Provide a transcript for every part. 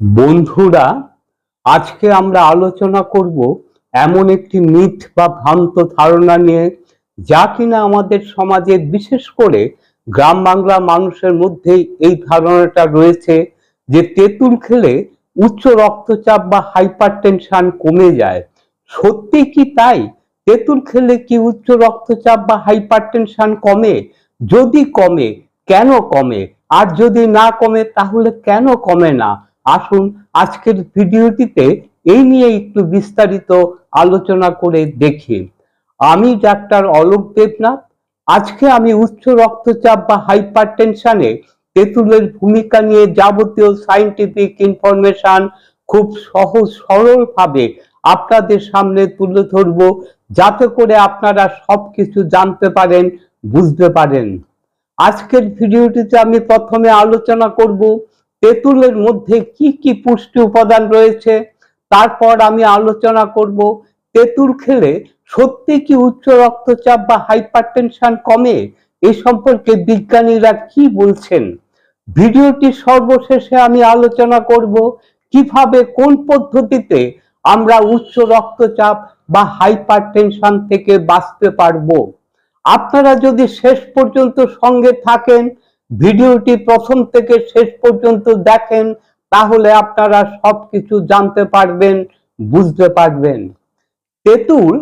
বন্ধুরা, আজকে আমরা আলোচনা করব এমন একটি মিথ বা ভ্রান্ত ধারণা নিয়ে, যা কিনা আমাদের সমাজে বিশেষ করে গ্রাম বাংলা মানুষের মধ্যেই এই ধারণাটা রয়েছে যে তেঁতুল খেলে উচ্চ রক্তচাপ বা হাইপার টেনশন কমে যায়। সত্যি কি তাই? তেঁতুল খেলে কি উচ্চ রক্তচাপ বা হাইপার টেনশন কমে? যদি কমে, কেন কমে? আর যদি না কমে, তাহলে কেন কমে না? আসুন আজকের ভিডিওটিতে এই নিয়ে একটু বিস্তারিত আলোচনা করে দেখি। আমি ডাক্তার অলোক দেবনাথ। আজকে আমি উচ্চ রক্তচাপ বা হাইপার টেনশনে তেঁতুলের ভূমিকা নিয়ে যাবতীয় সাইন্টিফিক ইনফরমেশন খুব সহজ সরলভাবে আপনাদের সামনে তুলে ধরবো, যাতে করে আপনারা সবকিছু জানতে পারেন, বুঝতে পারেন। আজকের ভিডিওটিতে আমি প্রথমে আলোচনা করব তেঁতুলের মধ্যে কি কি পুষ্টি উপাদান রয়েছে? তারপর আমি আলোচনা করব তেঁতুল খেলে সত্যি কি উচ্চ রক্তচাপ বা হাইপারটেনশন কমে? এ সম্পর্কে বিজ্ঞানীরা কি বলছেন? ভিডিওটি সর্বশেষে আমি আলোচনা করব কীভাবে কোন পদ্ধতিতে আমরা উচ্চ রক্তচাপ বা হাইপারটেনশন থেকে বাঁচতে পারব। আপনারা যদি শেষ পর্যন্ত সঙ্গে থাকেন ভিডিওটি প্রথম থেকে শেষ পর্যন্ত দেখেন, তাহলে আপনারা সবকিছু জানতে পারবেন, বুঝতে পারবেন। তেঁতুল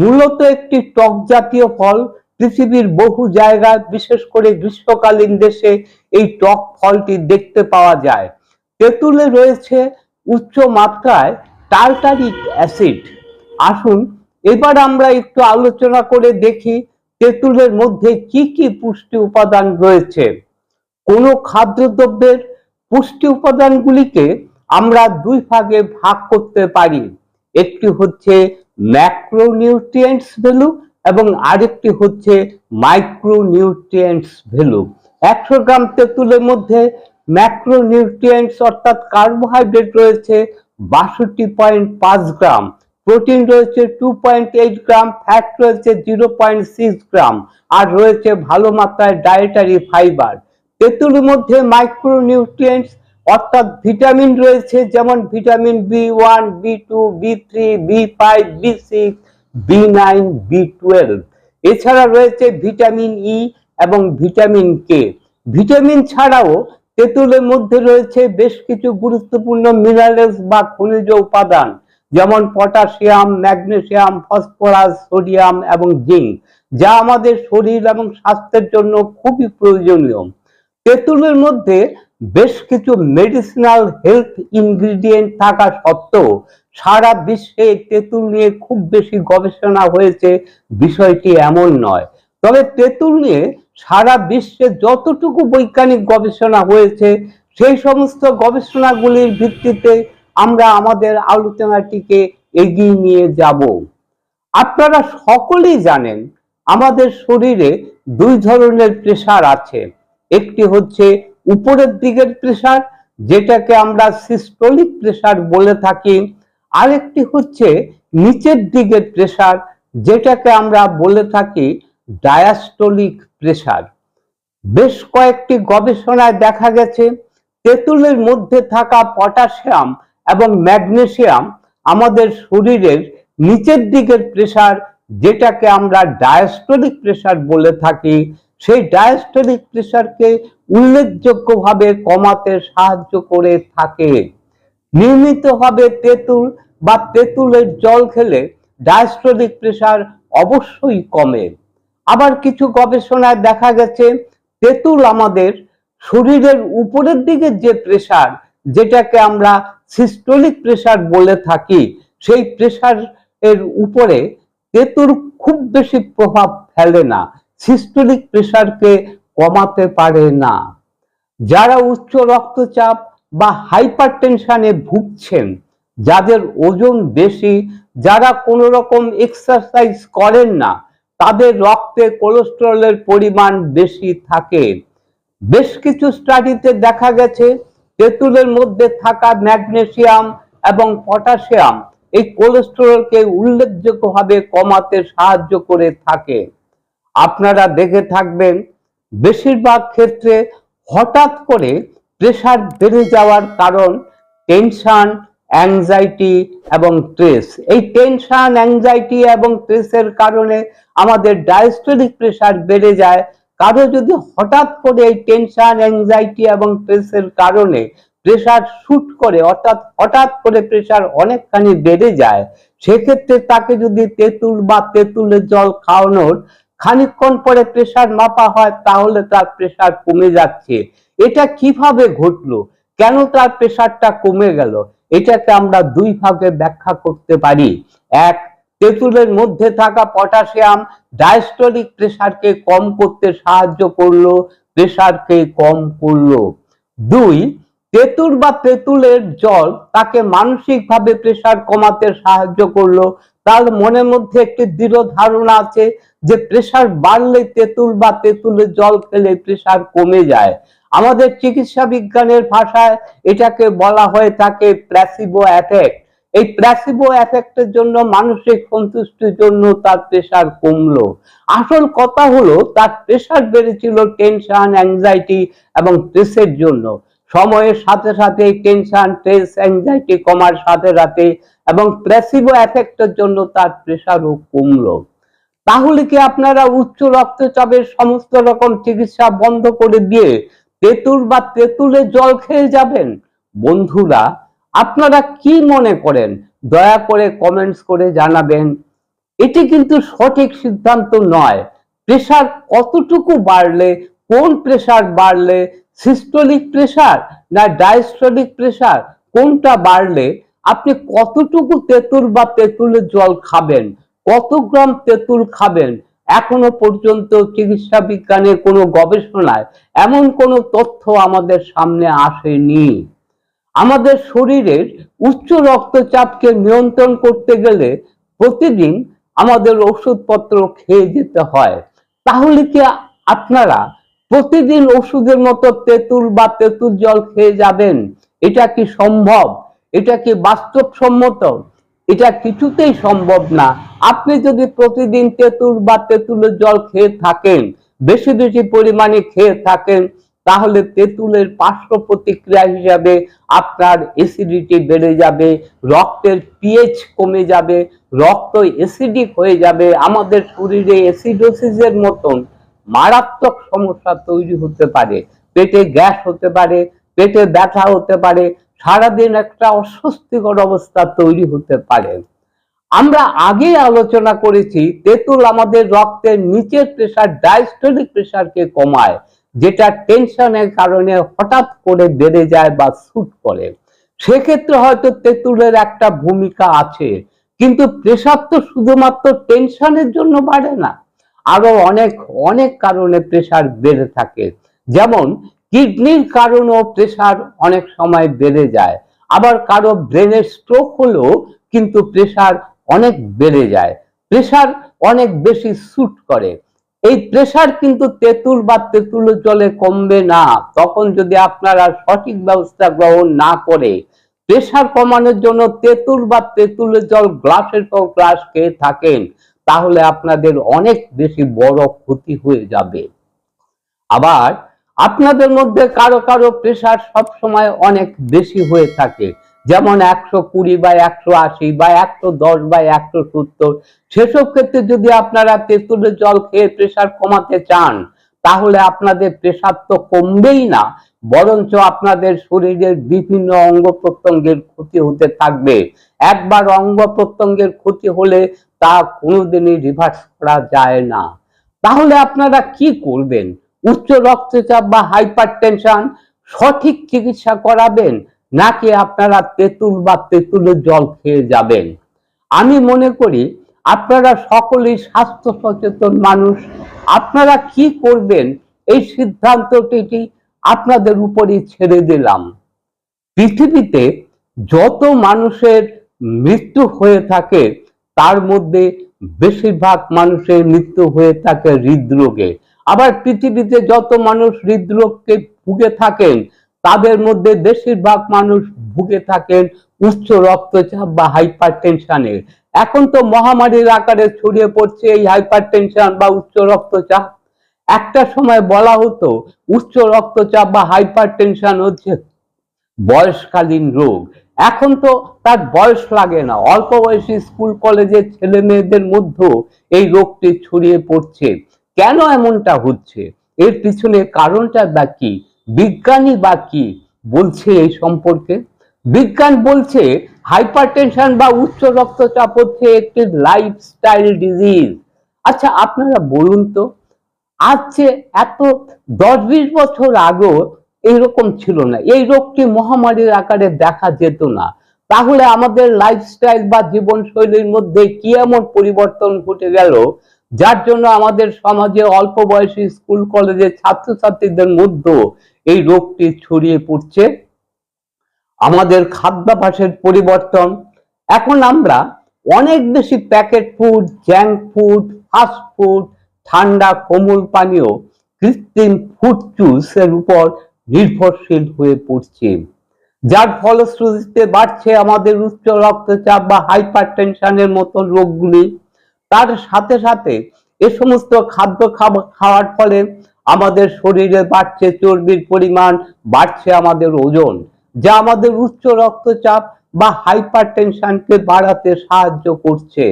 মূলত একটি টক জাতীয় ফল। পৃথিবীর বহু জায়গায়, বিশেষ করে গ্রীষ্মকালীন দেশে, এই টক ফলটি দেখতে পাওয়া যায়। তেঁতুলে রয়েছে উচ্চ মাত্রায় টার্টারিক অ্যাসিড। আসুন, এবার আমরা একটু আলোচনা করে দেখি, তেঁতুলের মধ্যে কি কি পুষ্টি উপাদান রয়েছে। কোনো খাদ্যদ্রব্যের পুষ্টি উপাদানগুলিকে আমরা দুই ভাগে ভাগ করতে পারি। একটি হচ্ছে ম্যাক্রোনিউট্রিয়েন্টস ভ্যালু এবং আরেকটি হচ্ছে মাইক্রোনিউট্রিয়েন্টস ভ্যালু। একশো গ্রাম তেঁতুলের মধ্যে ম্যাক্রোনিউট্রিয়েন্টস অর্থাৎ কার্বোহাইড্রেট রয়েছে বাষট্টি পয়েন্ট পাঁচ গ্রাম। প্রোটিন রয়েছে two point eight gram, fat রয়েছে জিরো পয়েন্ট সিক্স গ্রাম আর রয়েছে ভালো মাত্রায় ডায়েটারি ফাইবার। তেঁতুলের মধ্যে মাইক্রোনিউট্রিয়েন্টস অর্থাৎ ভিটামিন রয়েছে, যেমন vitamin B one B two B three B five B six B nine B twelve এছাড়া রয়েছে ভিটামিন ই এবং ভিটামিন কে ভিটামিন ছাড়াও তেঁতুলের মধ্যে রয়েছে বেশ কিছু গুরুত্বপূর্ণ মিনারেলস বা খনিজ উপাদান, যেমন পটাশিয়াম ম্যাগনেসিয়াম ফসফরাস সোডিয়াম এবং জিঙ্ক যা আমাদের শরীর এবং স্বাস্থ্যের জন্য খুবই প্রয়োজনীয়। তেঁতুলের মধ্যে বেশ কিছু মেডিসিনাল হেলথ ইনগ্রিডিয়েন্ট থাকা সত্ত্বেও সারা বিশ্বে তেঁতুল নিয়ে খুব বেশি গবেষণা হয়েছে। বিষয়টি এমন নয়। তবে তেঁতুল নিয়ে সারা বিশ্বে যতটুকু বৈজ্ঞানিক গবেষণা হয়েছে, সেই সমস্ত গবেষণাগুলির ভিত্তিতে আমরা আমাদের আলোচনাটিকে এগিয়ে নিয়ে যাব। আপনারা সকলেই জানেন, আমাদের শরীরে দুই ধরনের প্রেশার আছে। একটি হচ্ছে উপরের দিকের প্রেশার যেটাকে আমরা সিস্টোলিক প্রেশার বলে থাকি। আরেকটি হচ্ছে নিচের দিকের প্রেশার যেটাকে আমরা বলে থাকি ডায়াস্টোলিক প্রেশার বেশ কয়েকটি গবেষণায় দেখা গেছে, তেঁতুলের মধ্যে থাকা পটাশিয়াম এবং ম্যাগনেসিয়াম আমাদের শরীরের নিচের দিকের প্রেশার যেটাকে আমরা ডায়াস্টোলিক প্রেশার বলে থাকি। সেই ডায়াস্টোলিক প্রেশারকে উল্লেখযোগ্যভাবে কমাতে সাহায্য করে থাকে। নিয়মিতভাবে তেঁতুল বা তেঁতুলের জল খেলে ডায়াস্টোলিক প্রেশার অবশ্যই কমে। আবার কিছু গবেষণায় দেখা গেছে, তেঁতুল আমাদের শরীরের উপরের দিকে যে প্রেশার যেটাকে আমরা সিস্টোলিক প্রেশার বলে থাকি, সেই প্রেশার এর উপরে তেঁতুল খুব বেশি প্রভাব ফেলে না। সিস্টোলিক প্রেশারকে কমাতে পারে না। যারা উচ্চ রক্তচাপ বা হাইপার টেনশনে ভুগছেন, যাদের ওজন বেশি, যারা কোনো রকম এক্সারসাইজ করেন না, তাদের রক্তে কোলেস্টেরলের পরিমাণ বেশি থাকে। বেশ কিছু স্টাডিতে দেখা গেছে, তেঁতুলের মধ্যে থাকা ম্যাগনেসিয়াম এবং পটাশিয়াম এই কোলেস্টেরলকে উল্লেখযোগ্যভাবে কমাতে সাহায্য করে থাকে। আপনারা দেখে থাকবেন, বেশিরভাগ ক্ষেত্রে হঠাৎ করে প্রেশার বেড়ে যাওয়ার কারণ টেনশন অ্যাংজাইটি এবং স্ট্রেস এই টেনশন অ্যাংজাইটি এবং স্ট্রেসের কারণে আমাদের ডায়াস্টোলিক প্রেশার বেড়ে যায়। কারও যদি হঠাৎ করে এই টেনশন অ্যাংজাইটি এবং স্ট্রেসের কারণে প্রেশার শুট করে, অর্থাৎ হঠাৎ করে প্রেশার অনেকখানি বেড়ে যায়, সেক্ষেত্রে তাকে যদি তেঁতুল বা তেঁতুলের জল খাওয়ানোর খানিকক্ষণ পরে প্রেশার মাপা হয়, তাহলে তার প্রেশার কমে যাচ্ছে। এটা কীভাবে ঘটলো? কেন তার প্রেশারটা কমে গেল? এটাকে আমরা দুই ভাগে ব্যাখ্যা করতে পারি। এক, তেঁতুলের মধ্যে থাকা পটাশিয়াম ডায়াস্টোলিক প্রেশারকে কম করতে সাহায্য করল প্রেশারকে কম করল। দুই, তেঁতুল বা তেঁতুলের জল তাকে মানসিকভাবে প্রেশার কমাতে সাহায্য করল। তার মনের মধ্যে একটি দৃঢ় ধারণা আছে যে প্রেশার বাড়লে তেঁতুল বা তেঁতুলের জল খেলে প্রেশার কমে যায়। আমাদের চিকিৎসা বিজ্ঞানের ভাষায় এটাকে বলা হয়ে থাকে প্ল্যাসিবো অ্যাফেক্ট এই প্ল্যাসিবো অ্যাফেক্টের জন্য মানসিক সন্তুষ্টির জন্য তার প্রেশার কমলো। আসল কথা হলো, তার প্রেশার বেড়েছিল টেনশন অ্যাংজাইটি এবং স্ট্রেসের জন্য। সময়ের সাথে সাথে টেনশন স্ট্রেস অ্যাংজাইটি কমার সাথে সাথে এবং প্ল্যাসিবো অ্যাফেক্টের জন্য তার প্রেশারও কমলো। তাহলে কি আপনারা উচ্চ রক্তচাপের সমস্ত রকম চিকিৎসা বন্ধ করে দিয়ে তেঁতুল বা তেঁতুলের জল খেয়ে যাবেন? বন্ধুরা, আপনারা কি মনে করেন? দয়া করে কমেন্টস করে জানাবেন। এটি কিন্তু সঠিক সিদ্ধান্ত নয়। প্রেশার কতটুকু বাড়লে, কোন প্রেশার বাড়লে সিস্টোলিক প্রেশার না ডায়াস্টোলিক প্রেশার কোনটা বাড়লে, আপনি কতটুকু তেঁতুল বা তেঁতুলের জল খাবেন? কত গ্রাম তেঁতুল খাবেন? এখনও পর্যন্ত চিকিৎসা বিজ্ঞানের কোনো গবেষণায় এমন কোনো তথ্য আমাদের সামনে আসেনি। আমাদের শরীরের উচ্চ রক্তচাপকে নিয়ন্ত্রণ করতে গেলে প্রতিদিন আমাদের ওষুধপত্র খেয়ে যেতে হয়। তাহলে কি আপনারা প্রতিদিন ওষুধের মতো তেঁতুল বা তেঁতুল জল খেয়ে যাবেন? এটা কি সম্ভব? এটা কি বাস্তবসম্মত? এটা কিছুতেই সম্ভব না। আপনি যদি প্রতিদিন তেঁতুল বা তেঁতুলের জল খেয়ে থাকেন, বেশি বেশি পরিমাণে খেয়ে থাকেন, তাহলে তেঁতুলের পার্শ্ব প্রতিক্রিয়া হিসাবে আপনার অ্যাসিডিটি বেড়ে যাবে, রক্তের পিএইচ কমে যাবে, রক্ত অ্যাসিডিক হয়ে যাবে, আমাদের শরীরে অ্যাসিডোসিসের মতন মারাত্মক সমস্যা তৈরি হতে পারে, পেটে গ্যাস হতে পারে, পেটে ব্যথা হতে পারে সারাদিন একটা অস্বস্তিকর অবস্থা তৈরি হতে পারে। আমরা আগে আলোচনা করেছি, তেঁতুল আমাদের রক্তের নিচের প্রেশার ডায়াস্টোলিক প্রেশারকে কমায়, যেটা টেনশনের কারণে হঠাৎ করে বেড়ে যায় বা শুট করে। সেক্ষেত্রে হয়তো তেঁতুলের একটা ভূমিকা আছে, কিন্তু প্রেশার তো শুধুমাত্র টেনশনের জন্য বাড়ে না, আরও অনেক অনেক কারণে প্রেশার বেড়ে থাকে। যেমন কিডনির কারণেও প্রেশার অনেক সময় বেড়ে যায়। আবার কারও ব্রেনের স্ট্রোক হলেও কিন্তু প্রেশার অনেক বেড়ে যায়। প্রেশার অনেক বেশি স্যুট করে। এই প্রেশার কিন্তু তেঁতুল বা তেঁতুলের জলে কমবে না। তখন যদি আপনারা সঠিক ব্যবস্থা গ্রহণ না করে, প্রেশার কমানোর জন্য তেঁতুল বা তেঁতুলের জল গ্লাসের পর গ্লাস খেয়ে থাকেন, তাহলে আপনাদের অনেক বেশি বড় ক্ষতি হয়ে যাবে। আবার আপনাদের মধ্যে কারও কারও প্রেশার সব সময় অনেক বেশি হয়ে থাকে। যেমন একশো কুড়ি বা একশো আশি বা একশো দশ বা একশো সত্তর। সেসব ক্ষেত্রে যদি আপনারা তেঁতুলের জল খেয়ে প্রেশার কমাতে চান, তাহলে আপনাদের প্রেশার তো কমবেই না, বরঞ্চ আপনাদের শরীরের বিভিন্ন অঙ্গ প্রত্যঙ্গের ক্ষতি হতে থাকবে। একবার অঙ্গ প্রত্যঙ্গের ক্ষতি হলে তা কোনোদিনই রিভার্স করা যায় না। তাহলে আপনারা কি করবেন? উচ্চ রক্তচাপ বা হাইপার টেনশন সঠিক চিকিৎসা করাবেন, নাকি আপনারা তেঁতুল বা তেঁতুলের জল খেয়ে যাবেন? আমি মনে করি, আপনারা সকলেই স্বাস্থ্য সচেতন মানুষ। আপনারা কি করবেন? এই সিদ্ধান্তটি আপনাদের উপরই ছেড়ে দিলাম। পৃথিবীতে যত মানুষের মৃত্যু হয়ে থাকে, তার মধ্যে বেশিরভাগ মানুষের মৃত্যু হয়ে থাকে হৃদরোগে। আবার পৃথিবীতে যত মানুষ হৃদরোগকে ভুগে থাকেন, তাদের মধ্যে বেশিরভাগ মানুষ ভুগে থাকেন উচ্চ রক্তচাপ বা হাইপার টেনশনের এখন তো মহামারীর আকারে ছড়িয়ে পড়ছে এই হাইপার টেনশন বা উচ্চ রক্তচাপ। একটা সময় বলা হতো, উচ্চ রক্তচাপ বা হাইপার টেনশন হচ্ছে বয়সকালীন রোগ। এখন তো তার বয়স লাগে না, অল্প বয়সী স্কুল কলেজের ছেলে মেয়েদের মধ্যেও এই রোগটি ছড়িয়ে পড়ছে। কেন এমনটা হচ্ছে? এর পিছনে কারণটা বা কি? বিজ্ঞানী বা কি বলছে এই সম্পর্কে? বিজ্ঞান বলছে হাইপারটেনশন বা উচ্চ রক্তচাপ হচ্ছে একটি লাইফস্টাইল ডিজিজ আচ্ছা আপনারা বলুন তো, আজ যে এত দশ বিশ বছর আগেও এইরকম ছিল না, এই রোগটি মহামারীর আকারে দেখা যেত না। তাহলে আমাদের লাইফস্টাইল বা জীবনশৈলীর মধ্যে কি এমন পরিবর্তন ঘটে গেল? যার জন্য আমাদের সমাজে অল্প বয়সী স্কুল কলেজের ছাত্রছাত্রীদের মধ্যে এই রোগটি ছড়িয়ে পড়ছে। আমাদের খাদ্যাভ্যাসের পরিবর্তন। এখন আমরা অনেক বেশি packet food junk food fast food ঠান্ডা, কোমল পানীয়, কৃত্রিম ফুড জুসের উপর নির্ভরশীল হয়ে পড়ছি। যার ফলশ্রুতিতে বাড়ছে আমাদের উচ্চ রক্তচাপ বা হাইপার টেনশনের মতো রোগগুলি। তার সাথে সাথে এ সমস্ত খাদ্য খাওয়ার ফলে আমাদের শরীরে বাড়ছে চর্বির পরিমাণ, বাড়ছে আমাদের ওজন, যা আমাদের উচ্চ রক্তচাপ বা হাইপার টেনশনকে বাড়াতে সাহায্য করছে।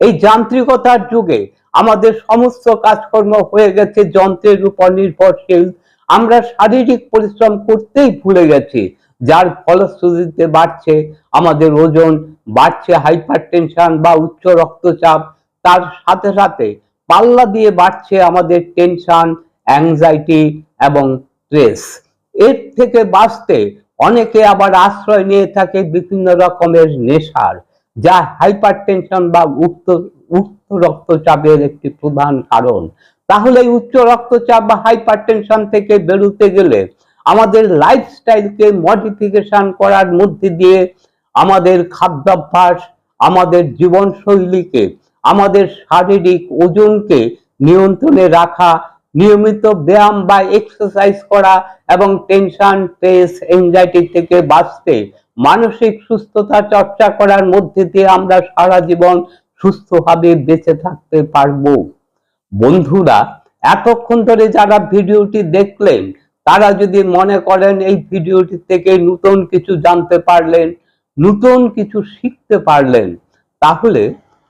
এই যান্ত্রিকতার যুগে আমাদের সমস্ত কাজকর্ম হয়ে গেছে, যন্ত্রের উপর নির্ভরশীল। আমরা শারীরিক পরিশ্রম করতেই ভুলে গেছি, যার ফলশ্রুতিতে বাড়ছে আমাদের ওজন, বাড়ছে হাইপার টেনশন বা উচ্চ রক্তচাপ তার সাথে সাথে পাল্লা দিয়ে বাড়ছে আমাদের টেনশন অ্যাংজাইটি এবং স্ট্রেস এর থেকে বাঁচতে অনেকে আবার আশ্রয় নিয়ে থাকে বিভিন্ন রকমের নেশার, যা হাইপার টেনশন বা উচ্চ উচ্চ রক্তচাপের একটি প্রধান কারণ। তাহলে উচ্চ রক্তচাপ বা হাইপার টেনশন থেকে বেরোতে গেলে আমাদের লাইফস্টাইলকে মডিফিকেশন করার মধ্যে দিয়ে আমাদের খাদ্যাভ্যাস, আমাদের জীবনশৈলীকে আমাদের শারীরিক ওজনকে নিয়ন্ত্রণে রাখা, নিয়মিত ব্যায়াম বা এক্সারসাইজ করা এবং টেনশন স্ট্রেস এনজাইটি থেকে বাঁচতে, মানসিক সুস্থতা চর্চা করার মধ্যে দিয়ে আমরা সারা জীবন সুস্থভাবে বেঁচে থাকতে পারব। বন্ধুরা, এতক্ষণ ধরে যারা ভিডিওটি দেখলেন, তারা যদি মনে করেন এই ভিডিওটি থেকে নতুন কিছু জানতে পারলেন, নতুন কিছু শিখতে পারলেন, তাহলে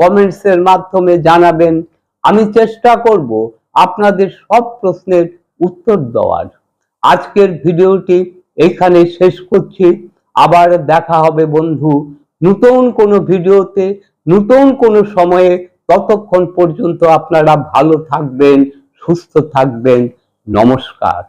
কমেন্টসের মাধ্যমে জানাবেন। আমি চেষ্টা করব আপনাদের সব প্রশ্নের উত্তর দেওয়ার। আজকের ভিডিওটি এখানে শেষ করছি। আবার দেখা হবে বন্ধু। নতুন কোনো ভিডিওতে, নতুন কোনো সময়ে ততক্ষণ পর্যন্ত আপনারা ভালো থাকবেন, সুস্থ থাকবেন। নমস্কার।